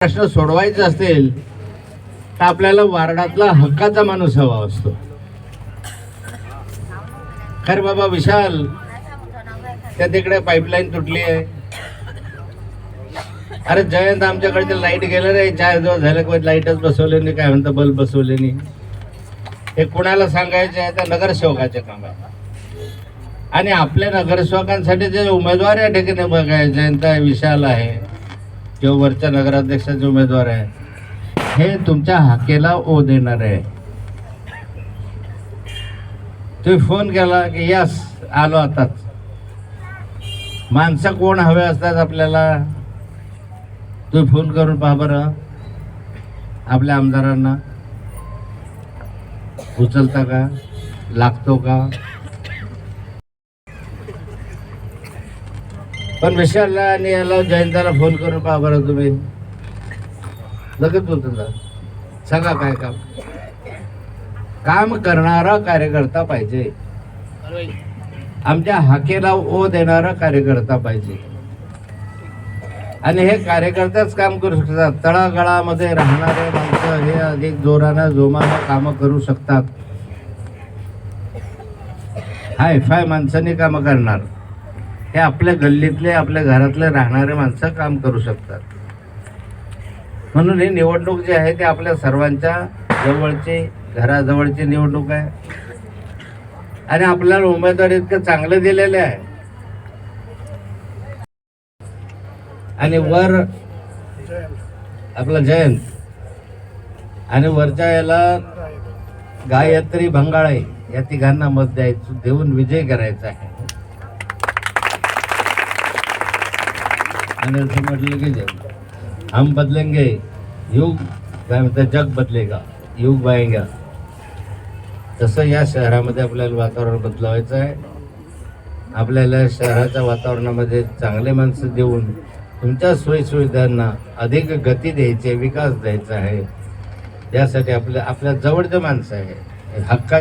प्रश्न सोडवायचा असेल तर आपल्याला वार्डातला हक्काचा माणूस हवा असतो. खर बाबा विशाल त्या तिकडे पाईपलाईन तुटली आहे. अरे जयंत आमच्याकडे लाइट गेलं नाही. चार दिवस झाले की लाईटच बसवले नाही. काय म्हणतं बल्ब बसवले नाही. हे कुणाला सांगायचे आहे? तर नगरसेवकाचे काम आणि आपल्या नगरसेवकांसाठी जे उमेदवार या ठिकाणी बघाय जयंत आहे विशाल आहे. जो वरच्या नगराध्यक्षाचे उमेदवार आहे हे तुमच्या हाकेला ओ देणार आहे. तुम्ही फोन केला की यस आलो आताच. माणसं कोण हवे असतात आपल्याला? तुम्ही फोन करून पहा बरं. आपल्या आमदारांना. उचलता का? लागतो का? पण विशालला आणि याला जयंताला फोन करून पहा बरं तुम्ही. लगेच बोलतो सांगा काय काम? काम करणारा कार्यकर्ता पाहिजे. आमच्या हाकेला ओ देणारा कार्यकर्ता पाहिजे. आणि हे कार्यकर्ताच काम करू शकतात. तळागाळामध्ये राहणारे माणसं हे अधिक जोरानं जोमानं कामं करू शकतात. हाय फाय माणसांनी कामं करणार. हे आपल्या गल्लीतले आपल्या घरातले राहणारे माणसं काम करू शकतात. म्हणून ही निवडणूक जी आहे ती आपल्या सर्वांच्या जवळची घराजवळची निवडणूक आहे. आणि आपल्याला उमेदवार इतकं चांगलं दिलेले आहे. आणि वर आपला जयंत. आणि वरच्या याला गायत्री भंगाळे या तिघांना मत द्यायचं देऊन विजय करायचा आहे. आणि असं म्हटलं की हम बदलेंगे युग काय म्हणतात जग बदलेगा युग बाएगा तसं या शहरामध्ये आपल्याला वातावरण बदलावायचं आहे आपल्याला शहराच्या वातावरणामध्ये चांगले माणसं देऊन तुमच्या सोयीसुविधांना अधिक गती द्यायची आहे विकास द्यायचा आहे यासाठी आपल्या आपल्या जवळचे माणसं आहे हक्का